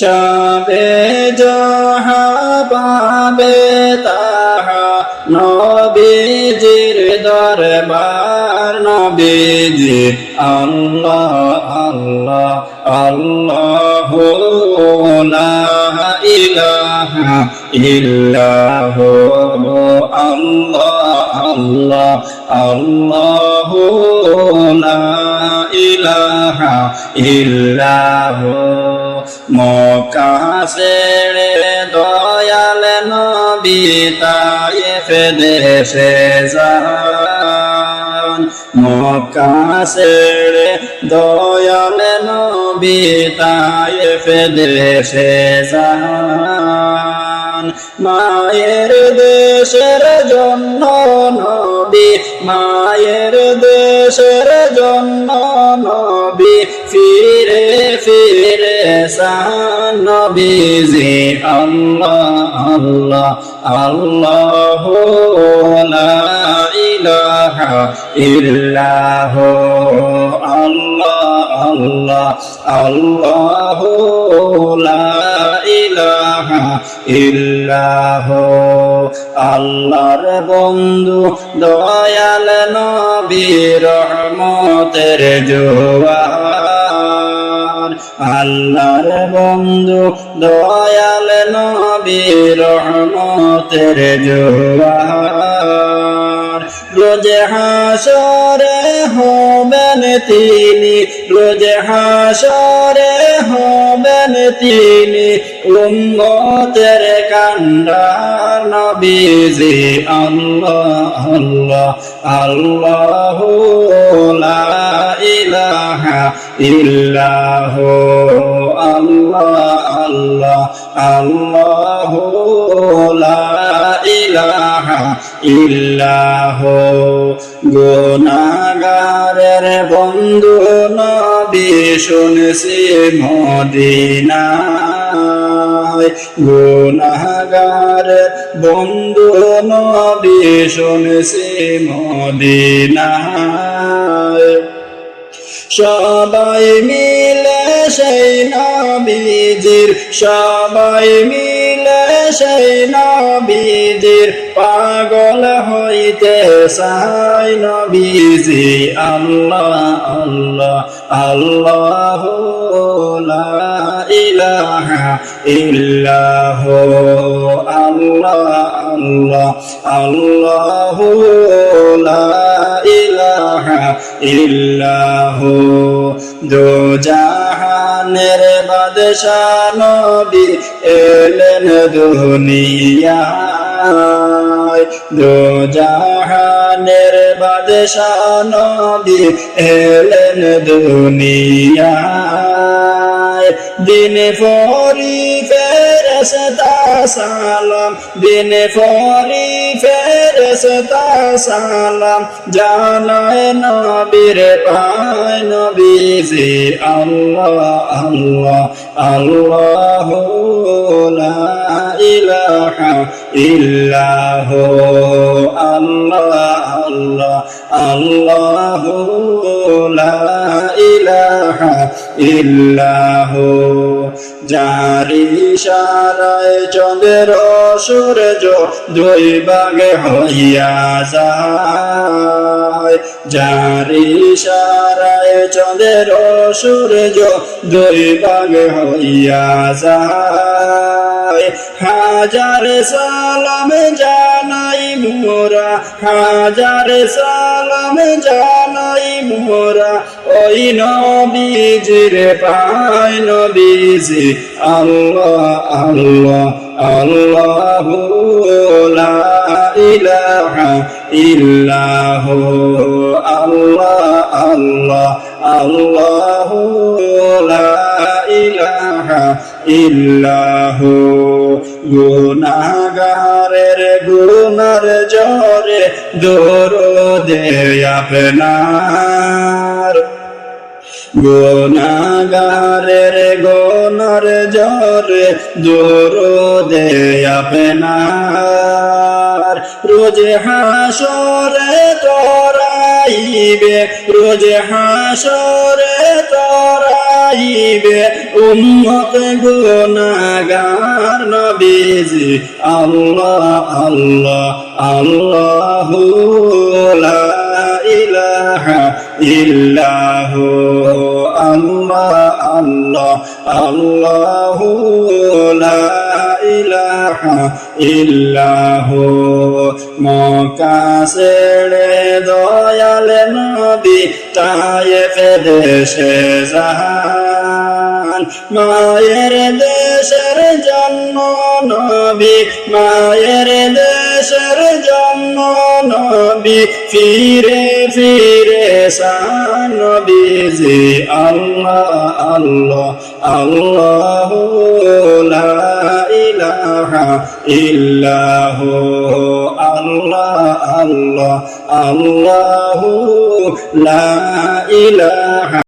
যাবে যাহা পাবে তাহা নবীজির দরবার, নবীজি আল্লাহ আল্লাহ আল্লাহ ইলাহা ইল্লাহ, আল্লাহ আল্লাহ আল্লাহ ইলাহা ইল্লাহ। মক্কা ছেড়ে দয়াল নবী তায়েফ দেশে যান। মক্কা ছেড়ে দয়াল নবী তায়েফ দেশে যান। মায়ের দেশের জন্য নবী, মায়ের দেশের জন্য নবী, ফিরে ফিরে নবীজি আল্লাহ আল্লাহ আল্লাহ ইলাহা ইল্লাহ, আল্লাহ আল্লাহ আল্লাহ ইলাহা ইল্লাহ, আল্লাহর বন্ধু, দয়াল নবী রহমতের জোয়ার। আল্লাহর বন্ধু দয়াল নবী রহমতের জোয়ার। রোজ হাসরে হবেন তিনি রোজ হাসরে হবেন তিনি। উম্মতের কান্ডার নবীজি আল্লাহ আল্লাহ আল্লাহ লা ইলাহা ইল্লাহ, আল্লাহ আল্লাহ আল্লাহ লা ইল্লাহ। গুনাগারের বন্ধু নবী শুনছি মদিনা গুনাগারের বন্ধু নবী শুনছি মদিনা সবাই মিলে সেই নবীজির, সবাই মিলে সেই নবীজির পাগল হইতে সাই নবীজি। আল্লাহ আল্লাহ আল্লাহ ইলাহা ইল্লাহ, আল্লাহ আল্লাহ আল্লাহ লা ইলাহা ইল্লাহ। দো জাহানের বাদশাহ নবী এলেন দুনিয়ায়। দো নবী এলেন দুনিয়া দিন ফরি ফেরস্তা সালাম দিন ফরি ফেরস্তা সালাম, জানায় নবীর পায় নবীজি, আল্লাহ আল্লাহ আল্লাহ লা ইলাহা ইল্লাহ, আল্লাহ আল্লাহ আল্লাহ লা ইলাহা ইল্লাহ জারি সারায় চন্দ্র সূর্য দুই ভাগে হইয়া যায়। জারি সারায় চন্দ্র সূর্য দুই ভাগে হইয়া যায়। হাজার সালাম জানাই মোরা, হাজার সালাম জানাই মোরা ওই নবীজির পায় নবীজি আল্লাহ আল্লাহ আল্লাহ ইলাহা ইল্লাহ, আল্লাহ আল্লাহ আল্লাহ ইলাহা ইল্লাহ। গুনাগারের গুনার জরে দরদে আপনার গুনাগারের গোনর জরে দূর দে রোজ হাসরে তোরাইবে, রোজ হাসরে তোরাই যাইবে উম্মত গুনাগার নবীজি। আল্লাহ আল্লাহ আল্লাহ লা ইলাহা ইল্লাহু। আল্লাহ আল্লাহ আল্লাহ ইলাহা দয়াল নবী তাই ফেদেশে যান মায়ের দেশের জন্ম নবী, মায়ের দেশের জন্ম নবী। ফিরে ফিরে সান নবীজি, আল্লাহ আল্লাহ আল্লাহ ইলাহা ইল্লাহু, আল্লাহ আল্লাহ আল্লাহ লা ইলাহা